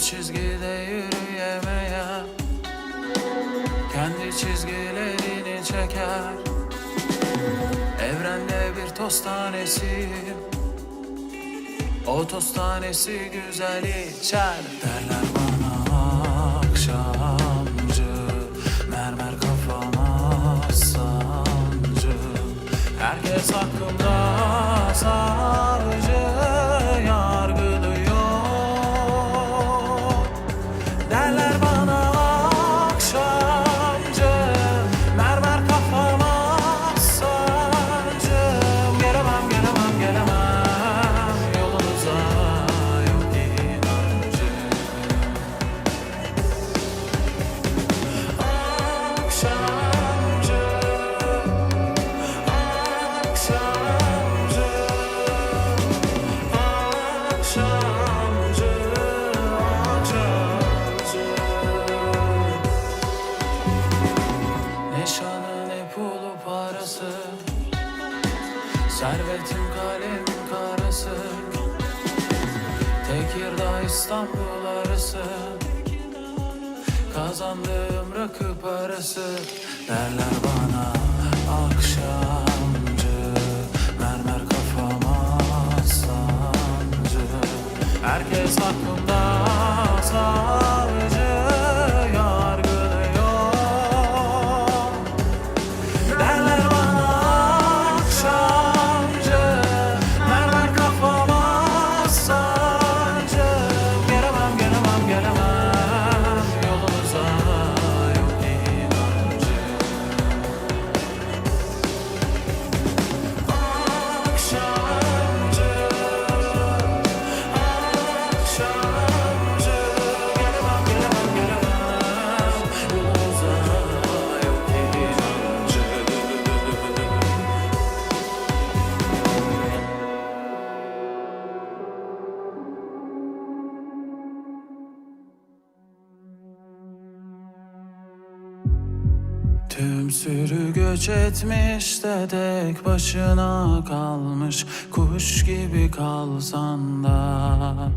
çizgide yürüyemeyen Kendi çizgilerini çeker Evrende bir toz tanesiyim O toz tanesi güzel içer. Derler bana akşamcı Mermer kafama sancı. Herkes hakkımda savcı Servetim kalem karası. Tekirdağ İstanbul arası. Kazandığım rakı parası. Derler bana akşamcı. Mermer kafama sancı Herkes hakkında savcı Tüm sürü göç etmiş de tek başına kalmış. Kuş gibi kalsan da